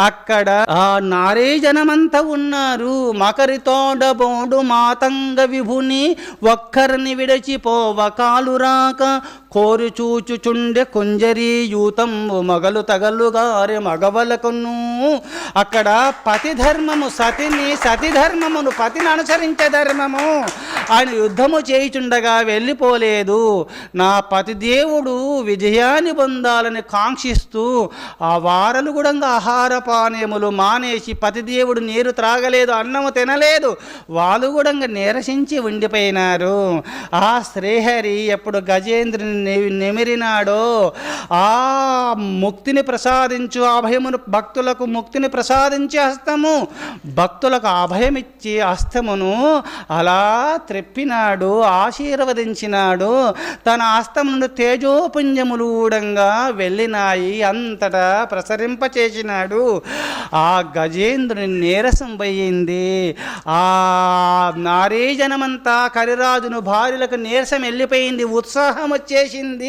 అక్కడ ఆ నారే జనమంతా ఉన్నారు. మకరితోడబోడు మాతంగ విభుని ఒక్కరిని విడచిపోవ కాలు రాక కోరు చూచుచుండె కొంజరి యూతంబు మగలు తగలుగారే మగవలకును అక్కడ పతి ధర్మము సతిని సతి ధర్మమును పతిని అనుసరించే ధర్మము. ఆయన యుద్ధము చేయుచుండగా వెళ్ళిపోలేదు. నా పతిదేవుడు విజయాన్ని పొందాలని కాంక్షిస్తూ ఆ వారలు కూడా ఆహార పానీయములు మానేసి పతిదేవుడు నీరు త్రాగలేదు అన్నము తినలేదు. వాళ్ళు కూడా నీరసించి ఉండిపోయినారు. ఆ శ్రీహరి ఎప్పుడు గజేంద్రుని నెమిరినాడో ఆ ముక్తిని ప్రసాదించు అభయమును భక్తులకు ముక్తిని ప్రసాదించే హస్తము. భక్తులకు అభయమిచ్చి హస్తమును అలా త్రెప్పినాడు ఆశీర్వదించినాడు. తన హస్తం నుండి తేజోపుంజములు ఊడంగా వెళ్ళినాయి అంతటా ప్రసరింపచేసినాడు. ఆ గజేంద్రుని నీరసం పోయింది. ఆ నారీజనమంతా కరిరాజును భార్యలకు నీరసం వెళ్ళిపోయింది ఉత్సాహం వచ్చేసింది.